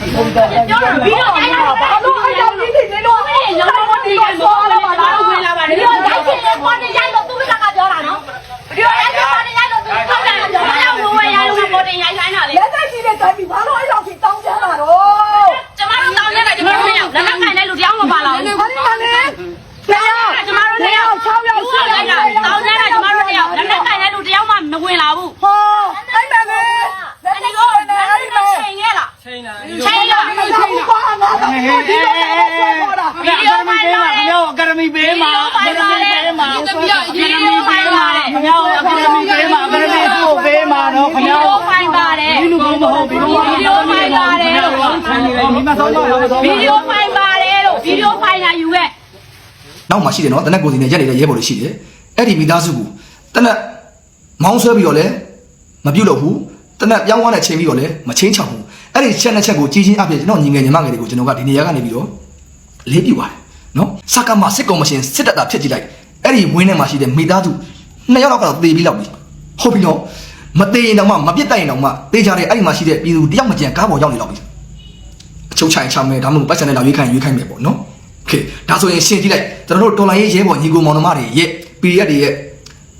ပြောတော့ပြီးတော့တိုင်းတော့ဘာလို့အဲ့လိုကြီးနေလို့အဲ့ဒီလုံးဝဒီကဆောလာပါတော့ဝင်လာပါတယ်ဒီတော့ရိုက်ချင်တဲ့ပေါ်နေရိုက်တော့သူကကပြောတာနော်ဒီတော့ရိုက်ချင်ပေါ်နေရိုက်တော့သူကပြောတာပြောတာလို့ဝယ်ရိုက်လို့ပေါ်နေရိုက်ခိုင်းတာလေလက်သက်ကြီးတဲ့တိုင်းပြီးဘာလို့အဲ့လောက်ကြီးတောင်းကြလာတော့ ကျမတို့တောင်းနေတာကျမတို့မရောက်လက်ခံခိုင်းတဲ့လူတယောက်မပါလာဘူး ဘာလဲဘာလဲဆရာ ကျမတို့တယောက်6ယောက်ရှိတယ်တောင်းနေတာကျမတို့တယောက်လက်ခံခိုင်းတဲ့လူတယောက်မှမဝင်လာဘူး ဟောအဲ့ဒါလေလက် အဲ့ သက် ဒီ ကြီး တော့ တဲ့ အဲ့ အဲ့ ဒီ ဒါ တော့ လေ ချိန်ခဲ့လားချိန်လာချိန်လားအဲ့ဒါကိုပါငါတော့ဒီလိုပဲပြောတာဗီဒီယိုဖိုင်လာတယ်ခင်ဗျားအကယ်ဒမီပေးမှာအကယ်ဒမီပေးမှာဗီဒီယိုဖိုင်လာတယ်ခင်ဗျားအကယ်ဒမီပေးမှာအကယ်ဒမီကိုပေးမှာနော်ခင်ဗီဒီဗျားယိုဖိုင်ပါတယ်ဒီလူကမဟုတ်ဘူးဗီဒီယိုဖိုင်ပါတယ်လို့ဆိုင်နေတယ်မိမဆောင်တော့တော့ဗီဒီယိုဖိုင်ပါတယ်လို့ဗီဒီယိုဖိုင်လာယူခဲ့နောက်မှရှိတယ်နော်တနက်ကိုစီနဲ့ရက်နေတဲ့ရဲဘော်တွေရှိတယ်အဲ့ဒီမိသားစုကိုတနက်မောင်းဆွဲပြီးတော့လဲမပြုတ်လို့ဘူးတနက်ပြောင်းသွားတဲ့ချိန်ပြီးတော့လဲမချင်းချောက်ဘူး အဲ့ဒီချက်နှစ်ချက်ကိုကြီးချင်းအပြည့်ကျွန်တော်ညီငယ်ညီမငယ်တွေကိုကျွန်တော်ကဒီနေရာကနေပြီးတော့လေးပြပါတယ်နော်စကမစစ်ကောင်မရှင်စစ်တပ်တာဖြစ်ကြည့်လိုက်အဲ့ဒီဝင်းထဲမှာရှိတဲ့မိသားစုနှစ်ယောက်လောက်ကတော့သေပြီးလောက်ပြီဟုတ်ပြီနော်မသေးရင်တော့မှမပြစ်တိုက်ရင်တော့မှသေချာတယ်အဲ့ဒီမှာရှိတဲ့ပြည်သူတယောက်မကျန်ကားပေါ်ရောက်နေလောက်ပြီ အချုပ်ချိုင်ချမယ်ဒါမှမဟုတ်ပတ်စံနဲ့လာရွေးခိုင်းရွေးခိုင်းမယ်ပေါ့နော်โอเคဒါဆိုရင်ရှင်းကြည့်လိုက်ကျွန်တော်တို့တော်လိုင်းရေးရဲဘော်ညီကိုမောင်နှမတွေရဲ့ PDF တွေရဲ့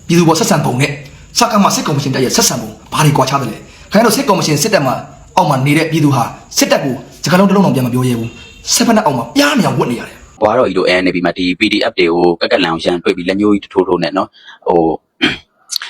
ပြည်သူပေါ်ဆက်ဆံပုံနဲ့စက္ကမစစ်ကော်မရှင်တက်ရဲ့ဆက်ဆံပုံဘာတွေကွာခြားတယ်လဲခင်ဗျားတို့စစ်ကော်မရှင်စစ်တပ်မှာ အောက်မှာနေတဲ့ပြည်သူဟာစစ်တပ်ကိုစကလုံးတစ်လုံးတော့ပြန်မပြောရဲဘူးစစ်ဖက်နဲ့အောက်မှာပြားနေအောင်ဝတ်နေရတယ်ဘွားတော်ကြီးတို့ ANB မှာဒီ PDF တွေကိုကက်ကက်လန်အောင်ရန်တွေ့ပြီးလက်မျိုးကြီးထိုးထိုးနဲ့နော်ဟို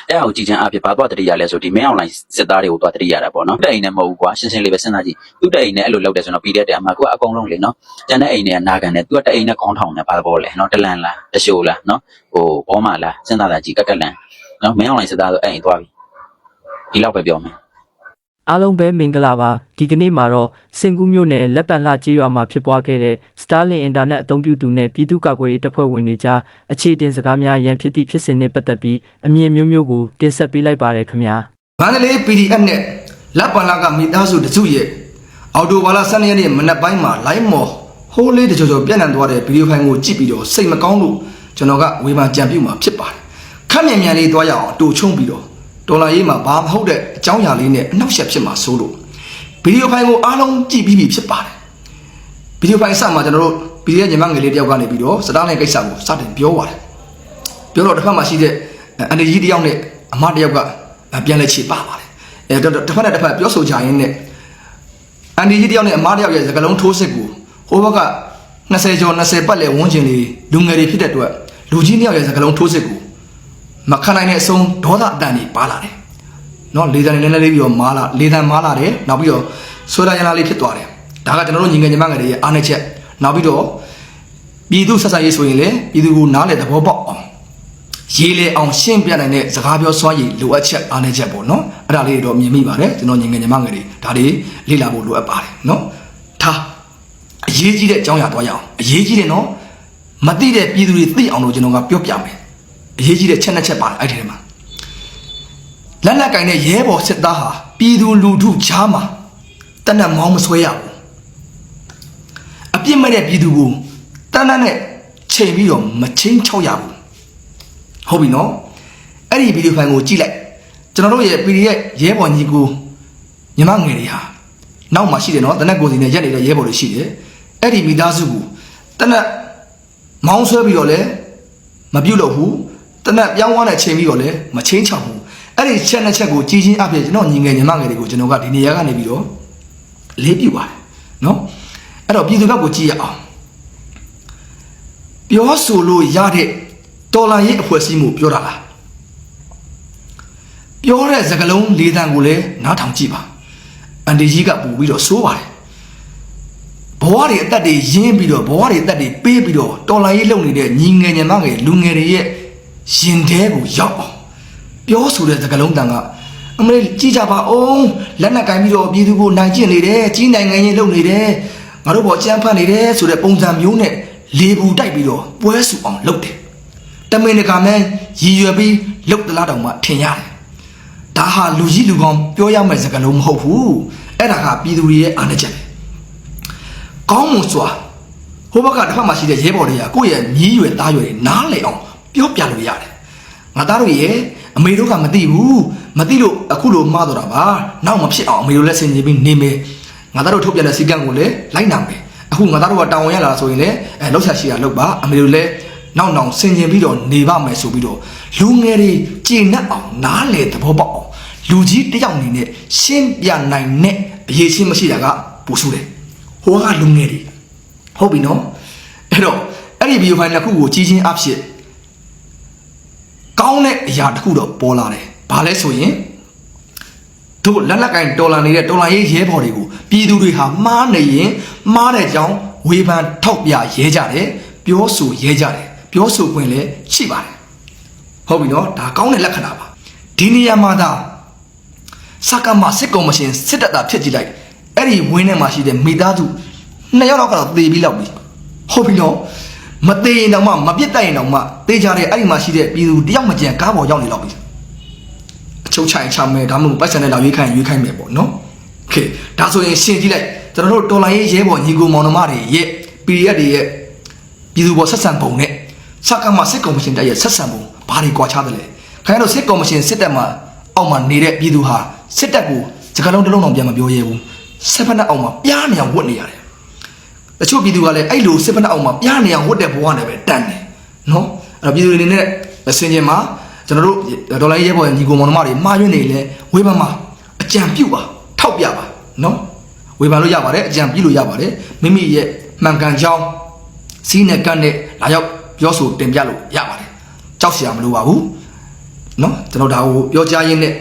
အဲ့ဒါကိုကြည်ချမ်းအဖြစ်ဘာသွားတတိရလဲဆိုဒီ main online စစ်သားတွေကိုသွားတတိရတာပေါ့နော်တဲ့အိမ်နဲ့မဟုတ်ဘူးကွာရှင်းရှင်းလေးပဲစဉ်းစားကြည့်သူ့တဲ့အိမ်နဲ့အဲ့လိုလုပ်တယ်ဆိုတော့ PDF တွေအမှကအကုန်လုံးလေနော်ကျန်တဲ့အိမ်တွေကနာခံတယ်သူကတဲ့အိမ်နဲ့ခေါင်းထောင်တယ်ဘာဘောလဲနော်တလန်လားတရှိုးလားနော်ဟိုဘောမလားစဉ်းစားတာကြည့်ကက်ကက်လန်နော် main online စစ်သားဆိုအဲ့အိမ်သွားပြီဒီလောက်ပဲပြောမယ် အားလုံးပဲမင်္ဂလာပါဒီကနေ့မှာတော့စင်ကူးမြို့နယ်လက်ပံလှကျေးရွာမှာဖြစ်ပွားခဲ့တဲ့ Starlink Internet အသုံးပြုသူနဲ့ပြည်သူ့ကာကွယ်ရေးတပ်ဖွဲ့ဝင်တွေကြားအခြေတင်စကားများရန်ဖြစ်သည့်ဖြစ်စဉ်နဲ့ပတ်သက်ပြီးအမြင်မျိုးမျိုးကိုတင်ဆက်ပေးလိုက်ပါရခင်ဗျာမန္တလေး PDF နဲ့လက်ပံလာကမိသားစုတစုရဲ့အော်တိုဘာလ12ရက်နေ့မနက်ပိုင်းမှာ live မော်ဟိုးလေးတကြောကြောပြန့်နှံ့သွားတဲ့ဗီဒီယိုဖိုင်ကိုကြည့်ပြီးတော့စိတ်မကောင်းလို့ကျွန်တော်ကဝေဖန်ကြံပြုမှာဖြစ်ပါတယ်ခက်မြန်မြန်လေးသွားရအောင်တူချုံပြီးတော့ ဒေါ်လာရေးမှာဘာမဟုတ်တဲ့အကြောင်းအရာလေးနဲ့အနောက်ရှက်ဖြစ်မှာစိုးလို့ဗီဒီယိုဖိုင်ကိုအားလုံးကြည့်ပြီးပြီဖြစ်ပါတယ်ဗီဒီယိုဖိုင်အစမှာကျွန်တော်တို့ PDF ညီမငယ်လေးတယောက်ကနေပြီးတော့စတားလိုင်းကိစ္စကိုစတင်ပြောပါတယ်ပြောတော့တစ်ဖက်မှာရှိတဲ့အန်ဒီကြီးတယောက်နဲ့အမတယောက်ကပြန်လဲချေပါပါတယ်အဲတော့တစ်ဖက်နဲ့တစ်ဖက်ပြောဆိုကြရင်းနဲ့အန်ဒီကြီးတယောက်နဲ့အမတယောက်ရဲ့စကလုံးထိုးစစ်ကိုဟိုဘက်က20ကျော်20ပတ်လဲဝန်းကျင်လေးလူငယ်တွေဖြစ်တဲ့အတွက်လူကြီးတယောက်ရဲ့စကလုံးထိုးစစ်ကို မခံနိုင်တဲ့အဆုံးဒေါသအတန်ကြီးပါလာတယ်နော်လေတံနေနေလေးပြီးတော့မာလာလေတံမာလာတယ်နောက်ပြီးတော့ဆွဲရရလာလေးဖြစ်သွားတယ်ဒါကကျွန်တော်တို့ညီငယ်ညီမငယ်တွေရဲ့အားနည်းချက်နောက်ပြီးတော့ပြည်သူဆက်ဆံရေးဆိုရင်လေပြည်သူကိုနားလေသဘောပေါက်အောင်ရေးလေအောင်ရှင်းပြနိုင်တဲ့စကားပြောစွမ်းရည်လိုအပ်ချက်အားနည်းချက်ပေါ့နော်အဲ့ဒါလေးတွေတော့မြင်မိပါတယ်ကျွန်တော်ညီငယ်ညီမငယ်တွေဒါတွေလေ့လာဖို့လိုအပ်ပါတယ်နော်ထားအရေးကြီးတဲ့အကြောင်းအရာသွားရအောင်အရေးကြီးတယ်နော်မသိတဲ့ပြည်သူတွေသိအောင်လို့ကျွန်တော်ကပြောပြမယ် အရေးကြီးတဲ့ချက်နှစ်ချက်ပါတယ်အဲ့ဒီထဲမှာလက်လက်ကင်တဲ့ရဲဘော်စစ်သားဟာပြည်သူလူထုချားမှာတနက်မောင်းမဆွဲရဘူးအပြစ်မဲ့တဲ့ပြည်သူကိုတန်းတန်းနဲ့ချိန်ပြီးတော့မချင်းချောက်ရဘူးဟုတ်ပြီနော်အဲ့ဒီဗီဒီယိုဖိုင်ကိုကြည့်လိုက်ကျွန်တော်တို့ရဲ့ PDF ရဲဘော်ညီကိုညီမငယ်တွေဟာနောက်မှာရှိတယ်နော်တနက်ကိုစီနဲ့ရက်နေတဲ့ရဲဘော်တွေရှိတယ်အဲ့ဒီမိသားစုကိုတနက်မောင်းဆွဲပြီးတော့လဲမပြုတ်လို့ဘူး တနက်ပြောင်းသွားတဲ့ချိန်ပြီးတော့လဲမချင်းချောက်ဘူးအဲ့ဒီချက်နှစ်ချက်ကိုကြီးချင်းအပြည့်ကျွန်တော်ညီငယ်ညီမငယ်တွေကိုကျွန်တော်ကဒီနေရာကနေပြီးတော့လေးပြပါတယ်နော်အဲ့တော့ပြည်သူဘက်ကိုကြည့်ရအောင်ပြောဆိုလို့ရတဲ့တော်လာရေးအဖွဲ့အစည်းမှုပြောတာလားပြောတဲ့စကားလုံးလေးတန်ကိုလည်းနားထောင်ကြည့်ပါအန်ဒီကြီးကပူပြီးတော့စိုးပါတယ်ဘဝတွေအသက်တွေရင်းပြီးတော့ဘဝတွေအသက်တွေပေးပြီးတော့တော်လာရေးလုပ်နေတဲ့ညီငယ်ညီမငယ်လူငယ်တွေရဲ့ ရင်ထဲကိုရောက်အောင်ပြောဆိုတဲ့စကားလုံးတန်ကအမေကြည့်ကြပါအောင်လက်နက်ကင်ပြီးတော့ပြည်သူကိုနိုင်ကျင့်နေတယ်ကြီးနိုင်ငံရေးလုပ်နေတယ်ငါတို့ဘောကြမ်းဖတ်နေတယ်ဆိုတဲ့ပုံစံမျိုးနဲ့လေဘူးတိုက်ပြီးတော့ပွဲစုအောင်လုပ်တယ်တမင်တကာမဲရည်ရွယ်ပြီးလှုပ်တလားတောင်မှထင်ရတယ်ဒါဟာလူကြီးလူကောင်းပြောရမယ့်စကားလုံးမဟုတ်ဘူးအဲ့ဒါကပြည်သူတွေရဲ့အားနည်းချက်ပဲကောင်းမွန်စွာဟိုဘက်ကတစ်ဖက်မှာရှိတဲ့ရဲဘော်တွေကကိုယ့်ရဲ့မြည်ရွယ်သားရွယ်တွေနားလည်အောင် ပြောပြလို့ရတယ်ငါသားတို့ရဲ့အမေတို့ကမသိဘူးမသိလို့အခုလိုမှားတော့တာပါနောက်မဖြစ်အောင်အမေတို့လည်းဆင်ခြင်ပြီးနေမယ်ငါတို့ထုတ်ပြန်တဲ့စီကံကိုလည်းလိုက်နာမယ်အခုငါတို့ကတာဝန်ရလာဆိုရင်လည်းအဲလောက်ချာရှိရလောက်ပါအမေတို့လည်းနောက်နောက်ဆင်ကျင်ပြီးတော့နေပါမယ်ဆိုပြီးတော့လူငယ်တွေကျေနပ်အောင်နားလေသဘောပေါက်အောင်လူကြီးတစ်ယောက်အနေနဲ့ရှင်းပြနိုင်တဲ့အရေးချင်းမရှိတာကပူဆူတယ်ဟိုကလူငယ်တွေဟုတ်ပြီနော်အဲ့တော့အဲ့ဒီဗီဒီယိုဖိုင်တစ်ခုကိုကြီးချင်းအဖြစ် ကောင်းတဲ့အရာတစ်ခုတော့ပေါ်လာတယ်ဘာလဲဆိုရင်တို့လက်လက်ကင်တော်လန်နေတဲ့တော်လန်ရေးရဲဘော်တွေကိုပြည်သူတွေဟာမှားနေရင်မှားတဲ့အကြောင်းဝေဖန်ထောက်ပြရဲကြတယ်ပြောဆိုရဲကြတယ်ပြောဆိုခွင့်လည်းရှိပါတယ်ဟုတ်ပြီနော်ဒါကောင်းတဲ့လက္ခဏာပါဒီနေရာမှာသာစကမစစ်ကော်မရှင်စစ်တပ်သားဖြစ်ကြည့်လိုက်အဲ့ဒီဝင်းထဲမှာရှိတဲ့မိသားစုနှစ်ယောက်တော့ကတော့သေပြီးလောက်ပြီဟုတ်ပြီနော် မသေးရင်တော့မှမပြစ်တတ်ရင်တော့မှသေကြတဲ့အဲ့ဒီမှာရှိတဲ့ပြည်သူတယောက်မကြံကားပေါ်ရောက်နေတော့ပြီ အချုပ်ချိုင်ချမယ်ဒါမှမဟုတ်ပိုက်ဆံနဲ့လာရွေးခိုင်းရွေးခိုင်းမယ်ပေါ့နော်โอเคဒါဆိုရင်ရှင်းကြည့်လိုက်ကျွန်တော်တို့တော်လိုင်းရေးရဲဘော်ညီကိုမောင်နှမတွေရဲ့ PDF တွေရဲ့ပြည်သူပေါ်ဆက်ဆံပုံနဲ့စကမစစ်ကော်မရှင်တက်ရဲ့ဆက်ဆံပုံဘာတွေကွာခြားတယ်လဲခင်ဗျားတို့စစ်ကော်မရှင်စစ်တပ်မှာအောက်မှာနေတဲ့ပြည်သူဟာစစ်တပ်ကိုစကလုံးတစ်လုံးတော့ပြန်မပြောရဲဘူးစစ်ဖက်နဲ့အောက်မှာပြားနေအောင်ဝတ်နေရတယ် တချို့ပြည်သူကလည်းအဲ့လိုစစ်ဖက်နဲ့အောက်မှာပြားနေအောင်ဝတ်တဲ့ဘဝနဲ့ပဲတန်တယ်နော်အဲ့တော့ပြည်သူတွေအနေနဲ့ဆင်ခြင်မှာကျွန်တော်တို့ဒေါ်လာရဲဘော်ရဲ့ညီကိုမောင်နှမတွေမှားယွင်းနေလဲဝေးပမှာအကြံပြုပါထောက်ပြပါနော်ဝေဖန်လို့ရပါတယ်အကြံပြုလို့ရပါတယ်မိမိရဲ့မှန်ကန်ကြောင်းစီးနဲ့ကန့်နဲ့လာရောက်ပြောဆိုတင်ပြလို့ရပါတယ်ကြောက်စရာမလိုပါဘူးနော်ကျွန်တော်ဒါကိုပြောကြားရင်းနဲ့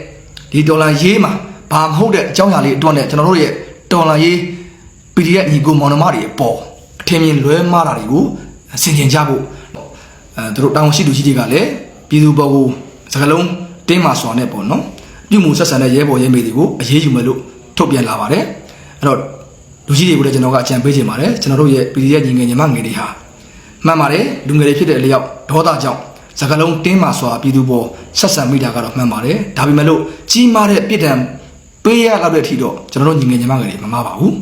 ဒီဒေါ်လာရေးမှာဘာမဟုတ်တဲ့အကြောင်းအရာလေးအတွက်နဲ့ကျွန်တော်တို့ရဲ့ဒေါ်လာရေး PDF ညီကိုမောင်နှမတွေအပေါ်အထင်မြင်လွဲမှားတာတွေကိုဆင်ခြင်ကြဖို့အဲသူတို့တောင်းရှိသူကြီးတွေကလည်းပြည်သူပေါ်ကိုစကလုံးတင်းမာစွာနဲ့ပေါ့နော်ပြုမှုဆက်ဆံတဲ့ရဲဘော်ရဲမေတွေကိုအရေးယူမယ်လို့ထုတ်ပြန်လာပါတယ်အဲ့တော့လူကြီးတွေကိုလည်းကျွန်တော်ကအကြံပေးချင်ပါတယ်ကျွန်တော်တို့ရဲ့ PDF ညီငယ်ညီမငယ်တွေဟာမှန်ပါတယ်လူငယ်တွေဖြစ်တဲ့အလျောက်ဒေါသကြောင့်စကလုံးတင်းမာစွာပြည်သူပေါ်ဆက်ဆံမိတာကတော့မှန်ပါတယ်ဒါပေမဲ့လို့ကြီးမားတဲ့ပြစ်ဒဏ်ပေးရလောက်တဲ့အထိတော့ကျွန်တော်တို့ညီငယ်ညီမငယ်တွေမမပါဘူး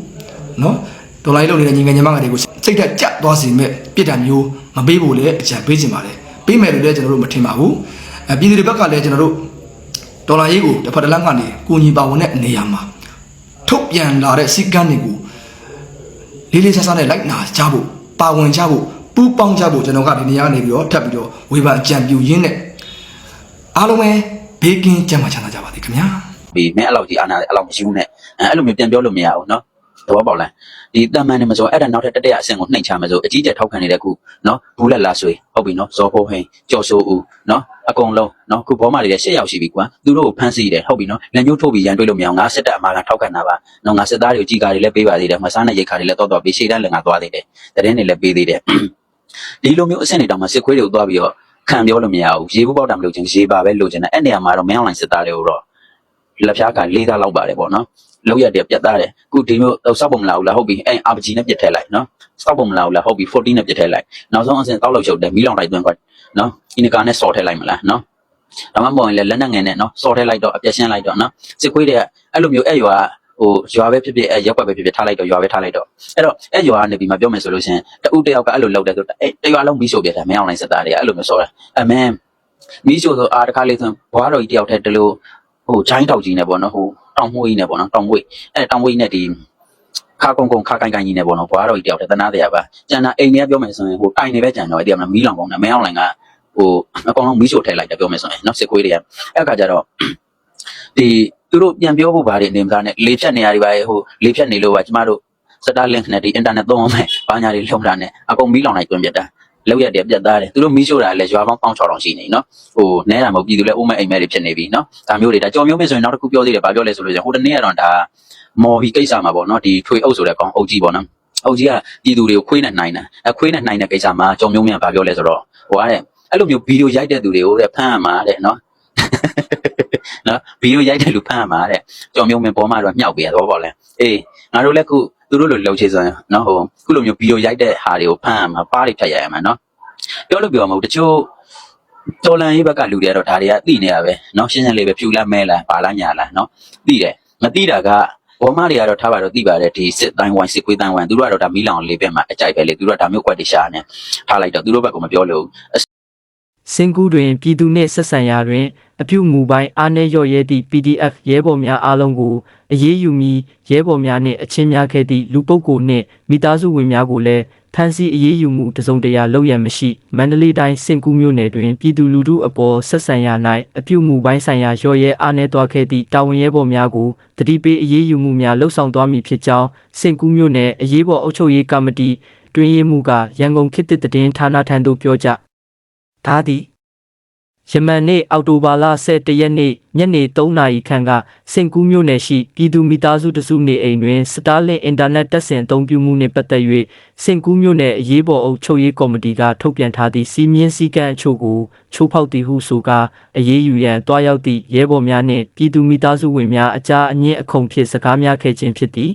နော်ဒေါ်လာရေးလုပ်နေတဲ့ညီငယ်ညီမငယ်တွေကိုစိတ်ဓာတ်ကြသွားစေမဲ့ပြစ်ဒဏ်မျိုးမပေးဖို့လည်းအကြံပေးချင်ပါတယ်ပေးမယ်လို့လည်းကျွန်တော်တို့မထင်ပါဘူးအပြည်သူတွေဘက်ကလည်းကျွန်တော်တို့ဒေါ်လာရေးကိုတစ်ဖက်တစ်လမ်းကနေကူညီပါဝင်တဲ့နေရာမှာထုတ်ပြန်လာတဲ့စီကန်းတွေကိုလေးလေးဆဆနဲ့လိုက်နာကြဖို့ပါဝင်ကြဖို့ပူးပေါင်းကြဖို့ကျွန်တော်ကဒီနေရာကနေပြီးတော့ထပ်ပြီးတော့ဝေဖန်အကြံပြုရင်းနဲ့အားလုံးပဲဘေးကင်းကြမှာချမ်းသာကြပါစေခင်ဗျာ ပြီးမင်းအဲ့လောက်ကြီးအာနာအဲ့လောက်မရှိဘူးနဲ့အဲအဲ့လိုမျိုးပြန်ပြောလို့မရဘူးเนาะ သဘောပေါက်လားဒီတမန်နေမဆိုအဲ့ဒါနောက်ထပ်တတရအဆင့်ကိုနှိမ့်ချမယ်ဆိုအကြီးကျယ်ထောက်ခံနေတဲ့ခုနော်ဘူးလက်လာဆွေဟုတ်ပြီနော်ဇော်ဖိုးဟိန်ကျော်စိုးဦးနော်အကုန်လုံးနော်ခုဘောမတွေလည်း၈ယောက်ရှိပြီကွာသူတို့ကိုဖမ်းဆီးတယ်ဟုတ်ပြီနော်လက်ညှိုးထိုးပြီးရန်တွေးလို့မရအောင်ငါစစ်တပ်အမာကထောက်ခံတာပါနော်ငါစစ်သားတွေကိုကြီးကားတွေလည်းပေးပါသေးတယ်မဆားနဲ့ရိတ်ခါတွေလည်းတော့တော့ပြီးရှေ့တန်းလည်းငါသွားသေးတယ်တရင်တွေလည်းပေးသေးတယ်ဒီလိုမျိုးအဆင့်တွေတောင်မှစစ်ခွေးတွေကိုသွားပြီးတော့ခံပြောလို့မရဘူးရေဘူးပေါက်တာမလို့ချင်းရေပါပဲလို့ချင်တယ်အဲ့နေရာမှာတော့မင်းအောင်လိုင်းစစ်သားတွေကိုတော့လက်ဖြားက၄သားလောက်ပါတယ်ပေါ့နော် လောက်ရတဲ့ပြတ်သားတယ်ခုဒီမျိုးစောက်ပုံမလာဘူးလားဟုတ်ပြီအဲ့ RPG နဲ့ပြစ်ထည့်လိုက်နော်စောက်ပုံမလာဘူးလားဟုတ်ပြီ14နဲ့ပြစ်ထည့်လိုက်နောက်ဆုံးအဆင့်တောက်လောက်ချုပ်တယ်မီးလောင်လိုက်သွင်းကွာနော်အင်ကာနဲ့စော်ထည့်လိုက်မလားနော်ဒါမှမဟုတ်ရင်လည်းလက်နက်ငယ်နဲ့နော်စော်ထည့်လိုက်တော့အပြက်ရှင်းလိုက်တော့နော်စစ်ခွေးတွေကအဲ့လိုမျိုးအဲ့ရွာဟိုရွာပဲဖြစ်ဖြစ်အဲရက်ွက်ပဲဖြစ်ဖြစ်ထားလိုက်တော့ရွာပဲထားလိုက်တော့အဲ့တော့အဲ့ရွာကနေပြီးမှပြောမယ်ဆိုလို့ရှိရင်တဦးတယောက်ကအဲ့လိုလုပ်တယ်ဆိုတော့အဲ့တရွာလုံးမီးရှို့ပြတယ်မင်းအောင်လိုက်စက်သားတွေကအဲ့လိုမျိုးစောတာအမင်းမီးရှို့ဆိုအာတခါလေးဆိုဘွားတော်ကြီးတယောက်တည်းတလို့ဟိုဂျိုင်းတောက်ကြီးနဲ့ပေါ့နော်ဟို တောင်မွေးကြီးနဲ့ပေါ့နော်တောင်မွေးအဲ့တောင်မွေးကြီးနဲ့ဒီခါကုန်းကုန်းခါကိုင်ကိုင်ကြီးနဲ့ပေါ့နော်ဘွားတော်ကြီးတယောက်တည်းတနာတရားပါကျန်တာအိမ်ထဲပြောမယ်ဆိုရင်ဟိုတိုင်နေပဲကျန်တော့အဲ့ဒီကမီးလောင်ကုန်တယ်မင်းအောင်လိုင်ကဟိုအကောင်လုံးမီးရှို့ထည့်လိုက်တယ်ပြောမယ်ဆိုရင်နော်စစ်ခွေးတွေကအဲ့အခါကျတော့ဒီသူတို့ပြန်ပြောဖို့ဗာတွေနေမသားနဲ့လေဖြတ်နေရတွေပါဟိုလေဖြတ်နေလို့ပါကျမတို့စတာလင့်နဲ့ဒီအင်တာနက်သုံးအောင်မယ်ဘာညာတွေလုံတာနဲ့အကုန်မီးလောင်လိုက်တွင်ပြတ်တာ လောက်ရက်တည်းပြတ်သားတယ်သူတို့မီးရှို့တာလည်းရွာပေါင်းပေါင်း600ရှိနေနော်ဟိုနဲတာမဟုတ်ပြည်သူလည်းအိုးမဲ့အိမ်မဲ့တွေဖြစ်နေပြီနော်ဒါမျိုးတွေဒါကြော်မျိုးပဲဆိုရင်နောက်တစ်ခုပြောသေးတယ်ဗာပြောလဲဆိုလို့ရှိရင်ဟိုတနေ့ကတော့ဒါမော်ဘီကိစ္စမှာပေါ့နော်ဒီထွေအုပ်ဆိုတဲ့ကောင်အုပ်ကြီးပေါ့နော်အုပ်ကြီးကပြည်သူတွေကိုခွေးနဲ့နှိုင်းတာအခွေးနဲ့နှိုင်းတဲ့ကိစ္စမှာကြော်မျိုးမြန်ဗာပြောလဲဆိုတော့ဟိုကတဲ့အဲ့လိုမျိုးဗီဒီယိုရိုက်တဲ့သူတွေကိုတဲ့ဖမ်းရမှာတဲ့နော်နော်ဗီဒီယိုရိုက်တဲ့လူဖမ်းရမှာတဲ့ကြော်မျိုးမင်းပေါ်မှာတော့မြောက်ပေးရတော့ပေါ့လဲအေးငါတို့လည်းခု သူတို့လိုလှုပ်ချေဆိုရင်နော်ဟိုခုလိုမျိုးဗီဒီယိုရိုက်တဲ့ဟာတွေကိုဖမ်းရမှာပါးတွေဖြတ်ရရမှာနော်ပြောလို့ပြောမှာမဟုတ်တချို့တော်လန်ရေးဘက်ကလူတွေကတော့ဒါတွေကသိနေရပဲနော်ရှင်းရှင်းလေးပဲဖြူလားမဲလားပါလားညာလားနော်သိတယ်မသိတာကဘောမတွေကတော့ထားပါတော့သိပါတယ်ဒီစစ်တိုင်းဝိုင်းစစ်ခွေးတိုင်းဝိုင်းသူတို့ကတော့ဒါမီးလောင်လေးပဲမှာအကြိုက်ပဲလေသူတို့ကဒါမျိုးကွက်တွေရှာနေထားလိုက်တော့သူတို့ဘက်ကမပြောလို့စင်ကူးတွင်ပြည်သူနှင့်ဆက်ဆံရာတွင် အပြုမူပိုင်းအားနည်းလျော့ရဲသည့် PDF ရဲဘော်များအားလုံးကိုအရေးယူမီရဲဘော်များနှင့်အချင်းများခဲ့သည့်လူပုဂ္ဂိုလ်နှင့်မိသားစုဝင်များကိုလည်းဖမ်းဆီးအရေးယူမှုတစုံတရာလုပ်ရန်မရှိမန္တလေးတိုင်းစင်ကူးမြို့နယ်တွင်ပြည်သူလူထုအပေါ်ဆက်ဆံရ၌အပြုမူပိုင်းဆိုင်ရာလျော့ရဲအားနည်းသွားခဲ့သည့်တာဝန်ရဲဘော်များကိုတတိပေးအရေးယူမှုများလှုပ်ဆောင်သွားမည်ဖြစ်ကြောင်းစင်ကူးမြို့နယ်အရေးပေါ်အုပ်ချုပ်ရေးကော်မတီတွင်ရေးမှုကရန်ကုန်ခေတ်သစ်သတင်းဌာနထံသို့ပြောကြားထားသည် ယမန်နေ့အောက်တိုဘာလ17ရက်နေ့ညနေ3နာရီခန့်ကစင်ကူးမြို့နယ်ရှိပြည်သူမိသားစုတစုနေအိမ်တွင်စတားလင်အင်တာနက်တက်ဆင်အသုံးပြုမှုနှင့်ပတ်သက်၍စင်ကူးမြို့နယ်အရေးပေါ်အုပ်ချုပ်ရေးကော်မတီကထုတ်ပြန်ထားသည့်စီမင်းစည်းကမ်းအချို့ကိုချိုးဖောက်သည်ဟုဆိုကာအရေးယူရန်တွားရောက်သည့်ရဲဘော်များနှင့်ပြည်သူမိသားစုဝင်များအကြားအငင်းအခုံဖြင့်စကားများခဲ့ခြင်းဖြစ်သည်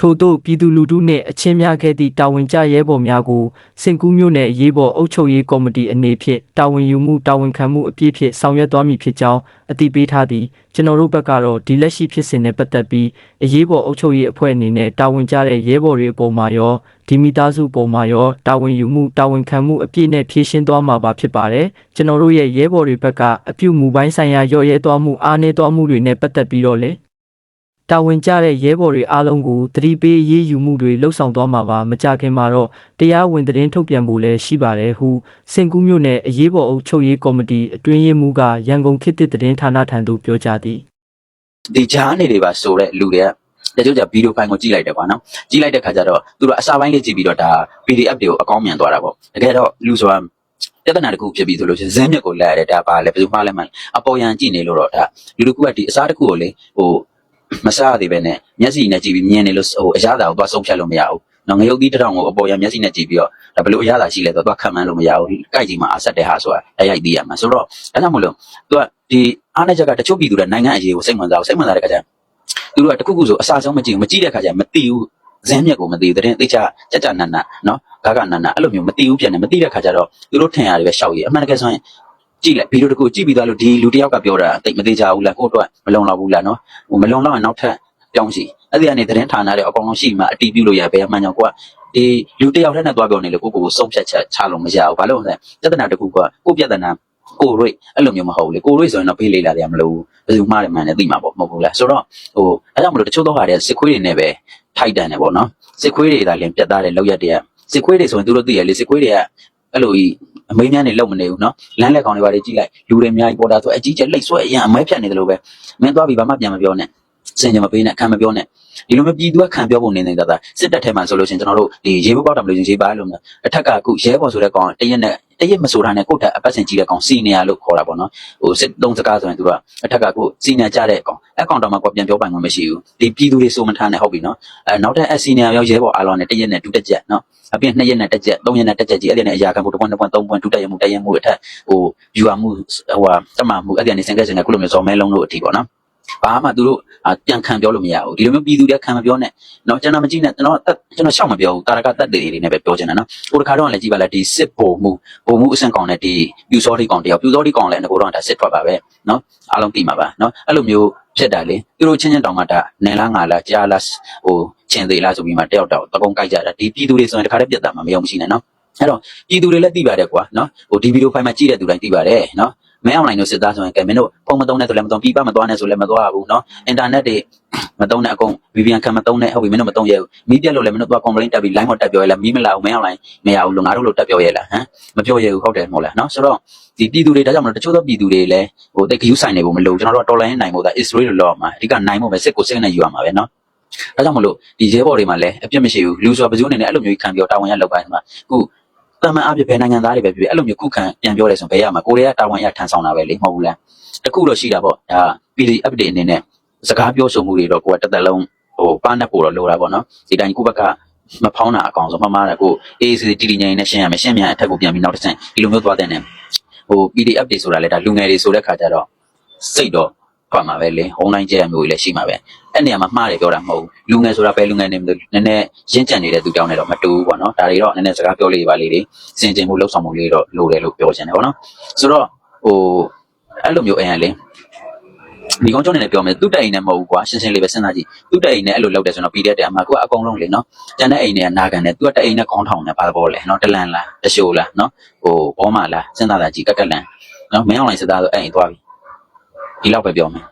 ထို့သို့ပြည်သူလူထုနှင့်အချင်းများခဲ့သည့်တာဝန်ကျရဲဘော်များကိုစင်ကူးမြို့နယ်အရေးပေါ်အုပ်ချုပ်ရေးကော်မတီအနေဖြင့်တာဝန်ယူမှုတာဝန်ခံမှုအပြည့်ဖြင့်ဆောင်ရွက်သွားမည်ဖြစ်ကြောင်းအတည်ပြုထားသည်ကျွန်တော်တို့ဘက်ကတော့ဒီလက်ရှိဖြစ်စဉ်နဲ့ပတ်သက်ပြီးအရေးပေါ်အုပ်ချုပ်ရေးအဖွဲ့အနေနဲ့တာဝန်ကျတဲ့ရဲဘော်တွေအပေါ်မှာရောဒီမိသားစုပေါ်မှာရောတာဝန်ယူမှုတာဝန်ခံမှုအပြည့်နဲ့ဖြည့်ရှင်းသွားမှာပါဖြစ်ပါတယ်ကျွန်တော်တို့ရဲ့ရဲဘော်တွေဘက်ကအပြုမူပိုင်းဆိုင်ရာရော့ရဲသွားမှုအားနည်းသွားမှုတွေနဲ့ပတ်သက်ပြီးတော့လေ တာဝန်ကျတဲ့ရဲဘော်တွေအားလုံးကိုတတိပေးရေးယူမှုတွေလှုပ်ဆောင်သွားမှာပါမကြခင်မှာတော့တရားဝင်သတင်းထုတ်ပြန်ဖို့လည်းရှိပါတယ်ဟုစင်ကူးမြို့နယ်အရေးပေါ်အုပ်ချုပ်ရေးကော်မတီအတွင်းရေးမှူးကရန်ကုန်ခေတ်သစ်သတင်းဌာနထံသို့ပြောကြားသည်ဒီဂျားနေတွေပါဆိုတဲ့လူတွေကတချို့ကြဗီဒီယိုဖိုင်ကိုကြည့်လိုက်တယ်ကွာနော်ကြည့်လိုက်တဲ့ခါကျတော့သူတို့အစာပိုင်းလေးကြည့်ပြီးတော့ဒါ PDF တွေကိုအကောင်းမြင်သွားတာပေါ့တကယ်တော့လူဆိုတာပြဿနာတစ်ခုဖြစ်ပြီးဆိုလို့ရှိရင်ဇင်းမြက်ကိုလက်ရတယ်ဒါပါလေဘယ်သူမှလည်းမအပေါ်ယံကြည့်နေလို့တော့ဒါလူတစ်ခုကဒီအစားတစ်ခုကိုလေဟို မစားရသေးပဲနဲ့မျက်စိနဲ့ကြည့်ပြီးမြင်နေလို့ဟိုအရသာကိုသွားဆုံးဖြတ်လို့မရဘူးနော်ငရုတ်သီးတစ်ထောင်ကိုအပေါ်ယံမျက်စိနဲ့ကြည့်ပြီးတော့ဒါဘယ်လိုအရသာရှိလဲဆိုတော့သွားခံမှန်းလို့မရဘူးကြိုက်ကြီးမှာအဆက်တဲ့ဟာဆိုတာအရိုက်သေးရမှာဆိုတော့ဒါကြောင့်မလို့သူကဒီအားနဲ့ချက်ကတချို့ပြည်သူတွေနိုင်ငံအရေးကိုစိတ်ဝင်စားအောင်စိတ်ဝင်စားတဲ့ခါကျရင်သူတို့ကတခုခုဆိုအစားဆုံးမကြည့်ဘူးမကြည့်တဲ့ခါကျရင်မသိဘူးဇင်းမြက်ကိုမသိဘူးတဲ့သိချာကြက်ကြနတ်နတ်နော်ဂါဂနတ်နတ်အဲ့လိုမျိုးမသိဘူးပြန်တယ်မသိတဲ့ခါကျတော့သူတို့ထင်ရတယ်ပဲရှောက်ရည်အမှန်တကယ်ဆိုရင် ကြည့်လိုက်ဗီဒီယိုတစ်ခုကြည့်ပြီးသွားလို့ဒီလူတစ်ယောက်ကပြောတာတိတ်မသေးချဘူးလားကိုယ့်အတွက်မလုံလောက်ဘူးလားနော်ဟိုမလုံလောက်ရင်နောက်ထပ်ပြောင်းစီအဲ့ဒီကနေသတင်းဌာနတွေအကောင်လုံးရှိမှအတီးပြုလို့ရဘယ်မှန်ကြောင့်ကိုကဒီလူတစ်ယောက်တည်းနဲ့သွားပြောနေလို့ကိုကိုကိုစုံဖြတ်ချက်ချလို့မရဘူးဘာလို့လဲပြဿနာတစ်ခုကကိုပြဿနာကိုရိတ်အဲ့လိုမျိုးမဟုတ်ဘူးလေကိုရိတ်ဆိုရင်တော့ဖေးလေးလာတယ်မလို့ဘယ်သူမှလည်းမှန်တယ်သိမှာပေါ့မဟုတ်ဘူးလားဆိုတော့ဟိုအဲ့ကြောင့်မလို့တချို့တော့ဟာတွေစစ်ခွေးတွေနဲ့ပဲထိုက်တန်တယ်ပေါ့နော်စစ်ခွေးတွေဒါလည်းပြတ်သားတယ်လောက်ရက်တည်းကစစ်ခွေးတွေဆိုရင်သူတို့သိရလေစစ်ခွေးတွေကအဲ့လိုကြီး အမေးများနေလုံမနေဘူးနော်လမ်းလက်ကောင်တွေပါတွေကြည့်လိုက်လူတွေအများကြီးပေါ်တာဆိုအကြီးကျယ်လိတ်ဆွဲအရင်အမဲဖြတ်နေတယ်လို့ပဲမင်းသွားပြီးဘာမှပြန်မပြောနဲ့စင်ကြမပေးနဲ့ခံမပြောနဲ့ဒီလိုမျိုးပြည်သူကခံပြောဖို့နေနေတာစစ်တပ်ထဲမှာဆိုလို့ရှိရင်ကျွန်တော်တို့ဒီရေဘောက်တာမလို့ရှင်ရေးပါလို့မျိုးအထက်ကအခုရဲဘော်ဆိုတဲ့ကောင်တရက်နဲ့ တရက်မဆိုတာနဲ့ကိုယ့်တက်အပတ်စင်ကြီးတဲ့ကောင်စီနီယာလို့ခေါ်တာပေါ့နော်ဟိုစစ်သုံးစကားဆိုရင်သူကအထက်ကကိုစီနီယာကြတဲ့ကောင်အကောင်တော့မှကိုပြန်ပြောပိုင်မှာမရှိဘူးဒီပြည်သူတွေစိုးမထားနဲ့ဟုတ်ပြီနော်အဲနောက်ထပ်အစီနီယာရောက်ရဲဘော်အားလုံးနဲ့တရက်နဲ့ဒုတက်ချက်နော်အပြင်2ရက်နဲ့တက်ချက်3ရက်နဲ့တက်ချက်ကြီးအဲ့ဒီနဲ့အရာခံဖို့တစ်ပွန်းတစ်ပွန်း3ပွန်းဒုတက်ရမှုတက်ရမှုအထက်ဟိုယူရမှုဟိုဟာတမမှုအဲ့ဒီကနေစင်ကဲစင်ကဲခုလိုမျိုးဇော်မဲလုံးလို့အထီပေါ့နော် ဘာမှသူတို့ပြန်ခံပြောလို့မရဘူးဒီလိုမျိုးပြည်သူတွေခံမပြောနဲ့နော်ကျွန်တော်မကြည့်နဲ့ကျွန်တော်ကျွန်တော်ရှောက်မပြောဘူးတာရကတက်တွေတွေနဲ့ပဲပြောချင်တယ်နော်ဟိုတစ်ခါတော့လည်းကြည့်ပါလားဒီစစ်ဘုံမှုဘုံမှုအဆင့်ကောင်နဲ့ဒီပြူစောတိကောင်တယောက်ပြူစောတိကောင်လည်းငကိုတော့ဒါစစ်ထွက်ပါပဲနော်အားလုံးသိမှာပါနော်အဲ့လိုမျိုးဖြစ်တာလေသူတို့ချင်းချင်းတောင်မှဒါနယ်လားငါလားကြားလားဟိုချင်းသေးလားဆိုပြီးမှတယောက်တောက်တကုံကြိုက်ကြတာဒီပြည်သူတွေဆိုရင်တစ်ခါတည်းပြတ်တာမှမယုံမရှိနဲ့နော်အဲ့တော့ပြည်သူတွေလည်းသိပါတယ်ကွာနော်ဟိုဒီဗီဒီယိုဖိုင်မှာကြည့်တဲ့သူတိုင်းသိပါတယ်နော် မဲအွန်လိုင်းတို့စစ်သားဆိုရင်ကဲမင်းတို့ဖုန်းမသုံးနဲ့ဆိုလည်းမသုံးပြပမသွားနဲ့ဆိုလည်းမသွားဘူးနော်အင်တာနက်တွေမသုံးနဲ့အကုန် VPN ခံမသုံးနဲ့ဟုတ်ပြီမင်းတို့မသုံးရဘူးမီးပြက်လို့လည်းမင်းတို့သွား complaint တက်ပြီး line မတက်ပြောရလားမီးမလာဘူးမဲအွန်လိုင်းမရဘူးလို့ငါတို့လို့တက်ပြောရလားဟမ်မပြောရဘူးဟုတ်တယ်မဟုတ်လားနော်ဆိုတော့ဒီပြည်သူတွေဒါကြောင့်မလို့တချို့သောပြည်သူတွေလည်းဟိုတိတ်ခယူးဆိုင်နေဖို့မလိုကျွန်တော်တို့တော်လိုင်းနိုင်ဖို့ဒါ Israel လို့လောက်မှာအဓိကနိုင်ဖို့ပဲစစ်ကိုစစ်နဲ့ယူရမှာပဲနော်ဒါကြောင့်မလို့ဒီရဲဘော်တွေမှာလည်းအပြစ်မရှိဘူးလူဆိုတာဘယ်သူအနေနဲ့အဲ့လိုမျိုးခံပြောတာဝန်ရလောက်ပိုင်းမှာခု တမန်အပြစ်ပဲနိုင်ငံသားတွေပဲဖြစ်ဖြစ်အဲ့လိုမျိုးခုခံပြန်ပြောရဲဆိုဘယ်ရမှာကိုရီးယားတာဝန်ရထန်ဆောင်တာပဲလေမဟုတ်ဘူးလားတခုတော့ရှိတာပေါ့ဒါ PD update အနေနဲ့စကားပြောဆိုမှုတွေတော့ကိုကတစ်သက်လုံးဟိုပါနဲ့ပို့တော့လိုတာပေါ့နော်ဒီတိုင်းကိုဘက်ကမဖောင်းတာအကောင်ဆုံးမမတာကို AC တီတီငိုင်းနဲ့ရှင်းရမယ်ရှင်းမြန်အထက်ကိုပြန်ပြီးနောက်တစ်ဆင့်ဒီလိုမျိုးသွားတဲ့နဲ့ဟို PDF တွေဆိုတာလေဒါလူငယ်တွေဆိုတဲ့ခါကျတော့စိတ်တော့ ထွက်မှာပဲလေအွန်လိုင်းကျဲမျိုးကြီးလည်းရှိမှာပဲအဲ့နေရာမှာမှားတယ်ပြောတာမဟုတ်ဘူးလူငယ်ဆိုတာပဲလူငယ်နေမလို့နည်းနည်းရင့်ကျက်နေတဲ့သူတောင်းနေတော့မတူဘူးပေါ့နော်ဒါတွေတော့နည်းနည်းစကားပြောလေးပါလေးတွေစင်ကြင်မှုလှုပ်ဆောင်မှုလေးတော့လိုတယ်လို့ပြောချင်တယ်ပေါ့နော်ဆိုတော့ဟိုအဲ့လိုမျိုးအရင်လေဒီကောင်ကျောင်းနေနဲ့ပြောမယ်သူ့တက်အိမ်နဲ့မဟုတ်ဘူးကွာရှင်းရှင်းလေးပဲစဉ်းစားကြည့်သူ့တက်အိမ်နဲ့အဲ့လိုလုပ်တယ်ဆိုတော့ PDF တဲ့အမှကိုကအကုန်လုံးလေနော်ကျန်တဲ့အိမ်တွေကနာခံတယ်သူကတက်အိမ်နဲ့ခေါင်းထောင်တယ်ဘာပေါ်လဲနော်တလန်လားတရှိုးလားနော်ဟိုဘောမလားစဉ်းစားတာကြည့်ကက်ကက်လန်နော်မင်းအောင်လိုင်းစစ်သားဆိုအဲ့အိမ်သွားပြီ ဒီလောက်ပဲပြောမယ်